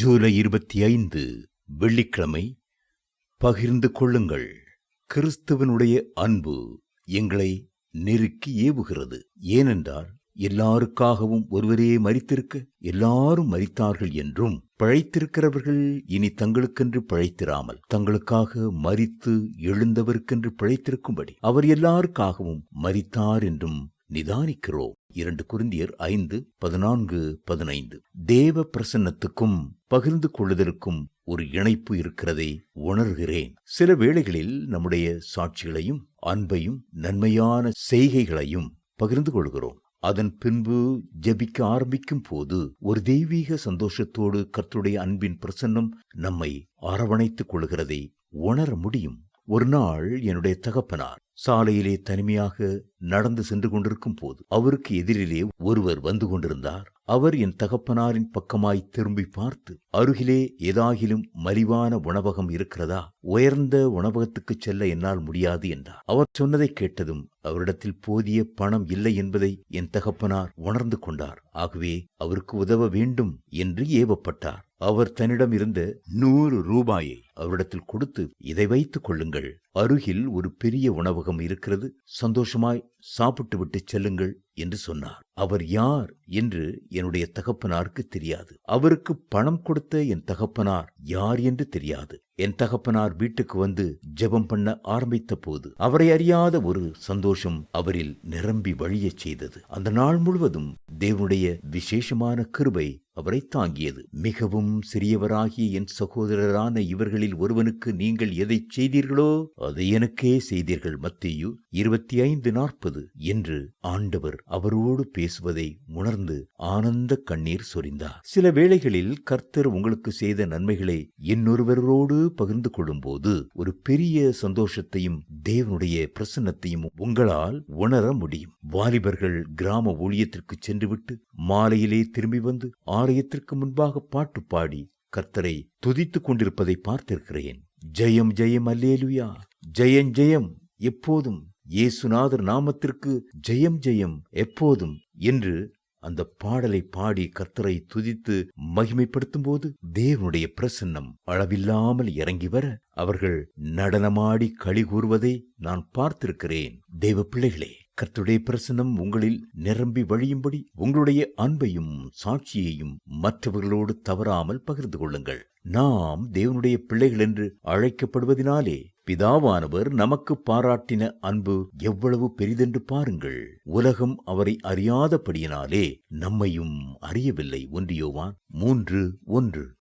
ஜூலை இருபத்தி ஐந்து வெள்ளிக்கிழமை பகிர்ந்து கொள்ளுங்கள். கிறிஸ்துவனுடைய அன்பு எங்களை நெருக்கி ஏவுகிறது. ஏனென்றால் எல்லாருக்காகவும் ஒருவரே மறித்திருக்க எல்லாரும் மறித்தார்கள் என்றும் பிழைத்திருக்கிறவர்கள் இனி தங்களுக்கென்று பிழைத்திராமல் தங்களுக்காக மரித்து எழுந்தவருக்கென்று பிழைத்திருக்கும்படி அவர் எல்லாருக்காகவும் மறித்தார் என்றும் நிதானிக்கிறோம். இரண்டு குருந்தியர் ஐந்து பதினான்கு பதினைந்து. தேவ பிரசன்னத்துக்கும் பகிர்ந்து கொள்ளுதற்கும் ஒரு இணைப்பு இருக்கிறதை உணர்கிறேன். சில வேளைகளில் நம்முடைய சாட்சிகளையும் அன்பையும் நன்மையான செய்கைகளையும் பகிர்ந்து கொள்கிறோம். அதன் பின்பு ஜபிக்க ஆரம்பிக்கும் போது ஒரு தெய்வீக சந்தோஷத்தோடு கர்த்துடைய அன்பின் பிரசன்னம் நம்மை அரவணைத்துக் கொள்கிறதை உணர முடியும். ஒரு நாள் என்னுடைய தகப்பனார் சாலையிலே தனிமையாக நடந்து சென்று கொண்டிருக்கும் போது அவருக்கு எதிரிலே ஒருவர் வந்து கொண்டிருந்தார். அவர் என் தகப்பனாரின் பக்கமாய் திரும்பி பார்த்து அருகிலே ஏதாகிலும் மலிவான உணவகம் இருக்கிறதா? உயர்ந்த உணவகத்துக்குச் செல்ல என்னால் முடியாது என்றார். அவர் சொன்னதை கேட்டதும் அவரிடத்தில் போதிய பணம் இல்லை என்பதை என் தகப்பனார் உணர்ந்து கொண்டார். ஆகவே அவருக்கு உதவ வேண்டும் என்று ஏவப்பட்டார். அவர் தன்னிடம் இருந்த நூறு ரூபாயை அவரிடத்தில் கொடுத்து இதை வைத்துக் கொள்ளுங்கள். அருகில் ஒரு பெரிய உணவகம் இருக்கிறது. சந்தோஷமாய் சாப்பிட்டு விட்டு செல்லுங்கள் என்று சொன்னார். அவர் யார் என்று என்னுடைய தகப்பனாருக்கு தெரியாது. அவருக்கு பணம் கொடுத்த என் தகப்பனார் யார் என்று தெரியாது. என் தகப்பனார் வீட்டுக்கு வந்து ஜெபம் பண்ண ஆரம்பித்த போது அவரை அறியாத ஒரு சந்தோஷம் அவரில் நிரம்பி வழியச் செய்தது. அந்த நாள் முழுவதும் தேவனுடைய விசேஷமான கிருபை அவரை தாங்கியது. மிகவும் சிறியவராகிய என் சகோதரரான இவர்களில் ஒருவனுக்கு நீங்கள் எதை செய்தீர்களோ அதை எனக்கே செய்தீர்கள். மத்தியு இருபத்தி ஐந்து நாற்பது என்று ஆண்டவர் அவரோடு பேசுவதை உணர்ந்து ஆனந்த கண்ணீர் சொரிந்தார். சில வேளைகளில் கர்த்தர் உங்களுக்கு செய்த நன்மைகளை இன்னொருவரோடு பகிர்ந்து கொள்ளும்போது ஒரு பெரிய சந்தோஷத்தையும் தேவனுடைய பிரசன்னத்தையும் உங்களால் உணர முடியும். வாலிபர்கள் கிராம ஊழியத்திற்கு சென்றுவிட்டு மாலையிலே திரும்பி வந்து ஆலயத்திற்கு முன்பாக பாட்டு பாடி கர்த்தரை துதித்துக் கொண்டிருப்பதை பார்த்திருக்கிறேன். ஜெயம் ஜெயம் அல்லேலுயா. ஜெயம் ஜெயம் எப்போதும் இயேசுநாதர் நாமத்திற்கு ஜெயம் ஜெயம் எப்போதும் என்று அந்த பாடலை பாடி கர்த்தரை துதித்து மகிமைப்படுத்தும் போது தேவனுடைய பிரசன்னம் அளவில்லாமல் இறங்கி வர அவர்கள் நடனமாடி களி கூறுவதை நான் பார்த்திருக்கிறேன். தேவ பிள்ளைகளே கர்த்துடைய பிரசன்னம் உங்களில் நிரம்பி வழியும்படி உங்களுடைய அன்பையும் சாட்சியையும் மற்றவர்களோடு தவறாமல் பகிர்ந்து கொள்ளுங்கள். நாம் தேவனுடைய பிள்ளைகள் என்று அழைக்கப்படுவதினாலே பிதாவானவர் நமக்கு பாராட்டின அன்பு எவ்வளவு பெரிதென்று பாருங்கள். உலகம் அவரை அறியாதபடியினாலே நம்மையும் அறியவில்லை. ஒன்றியோவான் மூன்று ஒன்று.